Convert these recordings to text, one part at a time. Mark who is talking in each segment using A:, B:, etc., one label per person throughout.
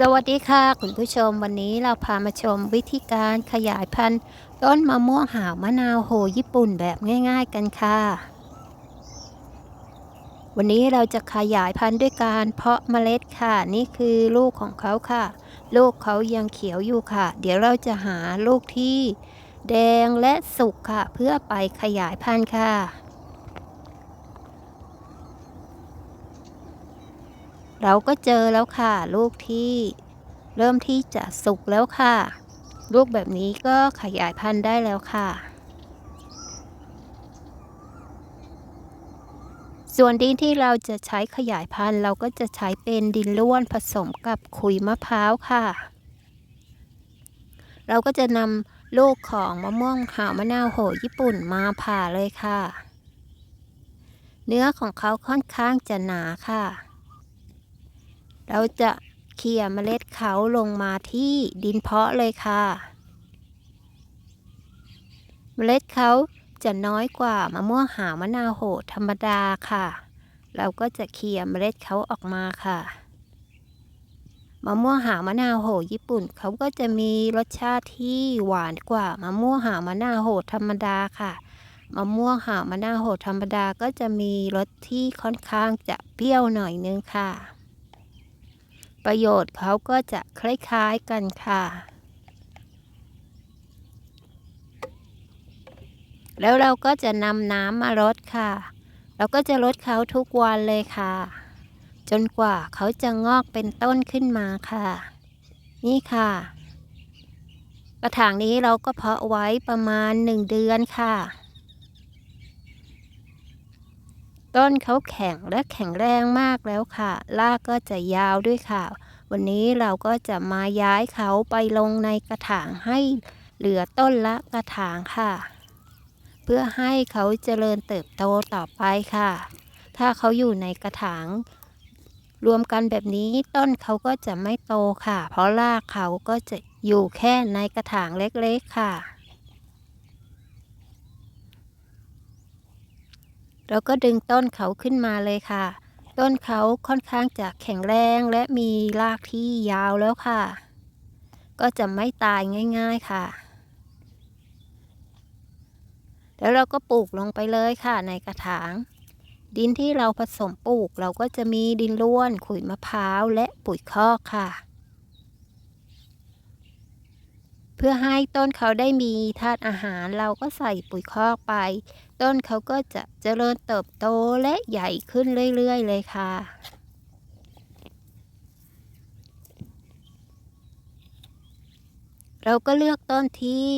A: สวัสดีค่ะ คุณผู้ชมวันนี้เราพามาชมวิธีการขยายพันธุ์ ต้นมะม่วงหาวมะนาวโหญี่ปุ่นแบบง่าย ๆ กันค่ะ วันนี้เราจะขยายพันธุ์ด้วยการเพาะเมล็ดค่ะ นี่คือลูกของเขาค่ะ ลูกเขายังเขียวอยู่ค่ะ เดี๋ยวเราจะหาลูกที่แดงและสุกค่ะ เพื่อไปขยายพันธุ์ค่ะ เราก็เจอแล้วค่ะ ลูกที่เริ่มที่จะสุกแล้วค่ะ ลูกแบบนี้ก็ขยายพันธุ์ได้แล้วค่ะ ส่วนดินที่เราจะใช้ขยายพันธุ์ เราก็จะใช้เป็นดินล้วนผสมกับขุยมะพร้าวค่ะ เราก็จะนำลูกของมะม่วงหาวมะนาวโหญี่ปุ่นมาผ่าเลยค่ะ เนื้อของเขาค่อนข้างจะหนาค่ะ เราจะเขี่ยเมล็ดเขาลงมาที่ดินเพาะเลยค่ะ เมล็ดเขาจะน้อยกว่ามะม่วงหาวมะนาวโหดธรรมดาค่ะ เราก็จะเขี่ยเมล็ดเขาออกมาค่ะมะม่วงหาวมะนาวโหญี่ปุ่นเขาก็จะมีรสชาติที่หวานกว่ามะม่วงหาวมะนาวโหธรรมดาค่ะมะม่วงหาวมะนาวโหธรรมดาก็จะมีรสที่ค่อนข้างจะเปรี้ยวหน่อยนึงค่ะ ประโยชน์เขาก็จะคล้ายๆกันค่ะ แล้วเราก็จะนำน้ำมารดค่ะ เราก็จะรดเขาทุกวันเลยค่ะ จนกว่าเขาจะงอกเป็นต้นขึ้นมาค่ะ นี่ค่ะ กระถางนี้เราก็เพาะไว้ประมาณหนึ่งเดือนค่ะ ต้นเขาแข็งและแข็งแรงมากแล้วค่ะ รากก็จะยาวด้วยค่ะ วันนี้เราก็จะมาย้ายเขาไปลงในกระถางให้เหลือต้นละกระถางค่ะ เพื่อให้เขาเจริญเติบโตต่อไปค่ะ ถ้าเขาอยู่ในกระถาง รวมกันแบบนี้ต้นเขาก็จะไม่โตค่ะ เพราะรากเขาก็จะอยู่แค่ในกระถางเล็กๆค่ะ เราก็ดึงต้นเขาขึ้นมาเลยค่ะ ต้นเขาค่อนข้างจะแข็งแรงและมีรากที่ยาวแล้วค่ะ ก็จะไม่ตายง่ายๆค่ะ แล้วเราก็ปลูกลงไปเลยค่ะในกระถาง ดินที่เราผสมปลูกเราก็จะมีดินร่วนขุยมะพร้าวและปุ๋ยคอกค่ะ เพื่อให้ต้นเขาได้มีธาตุอาหารเราก็ใส่ปุ๋ยคอกไป ต้นเขาก็จะเจริญเติบโตและใหญ่ขึ้นเรื่อย ๆ เลยค่ะ เราก็เลือกต้นที่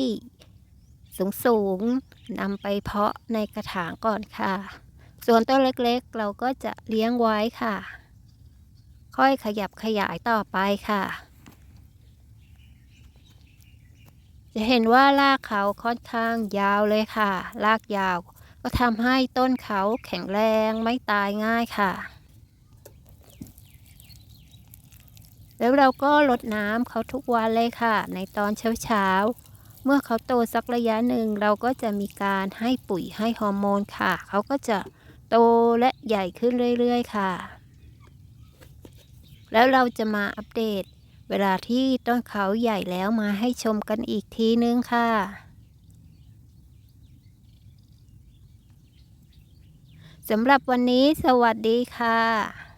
A: สูงๆนำไปเพาะในกระถางก่อนค่ะ ส่วนต้นเล็กๆ เราก็จะเลี้ยงไว้ค่ะ ค่อยขยับขยายต่อไปค่ะ จะเห็นว่ารากเขาค่อนข้างยาวเลยค่ะรากยาว ก็ทำให้ต้นเขาแข็งแรงไม่ตายง่ายค่ะ แล้วเราก็รดน้ำเขาทุกวันเลยค่ะ ในตอนเช้าๆเมื่อเขาโตสักระยะหนึ่งเราก็จะมีการให้ปุ๋ยให้ฮอร์โมนค่ะ เขาก็จะโตและใหญ่ขึ้นเรื่อยๆค่ะ แล้วเราจะมาอัปเดต เวลาที่ต้นเขาใหญ่แล้วมาให้ชมกันอีกทีนึงค่ะ สำหรับวันนี้สวัสดีค่ะ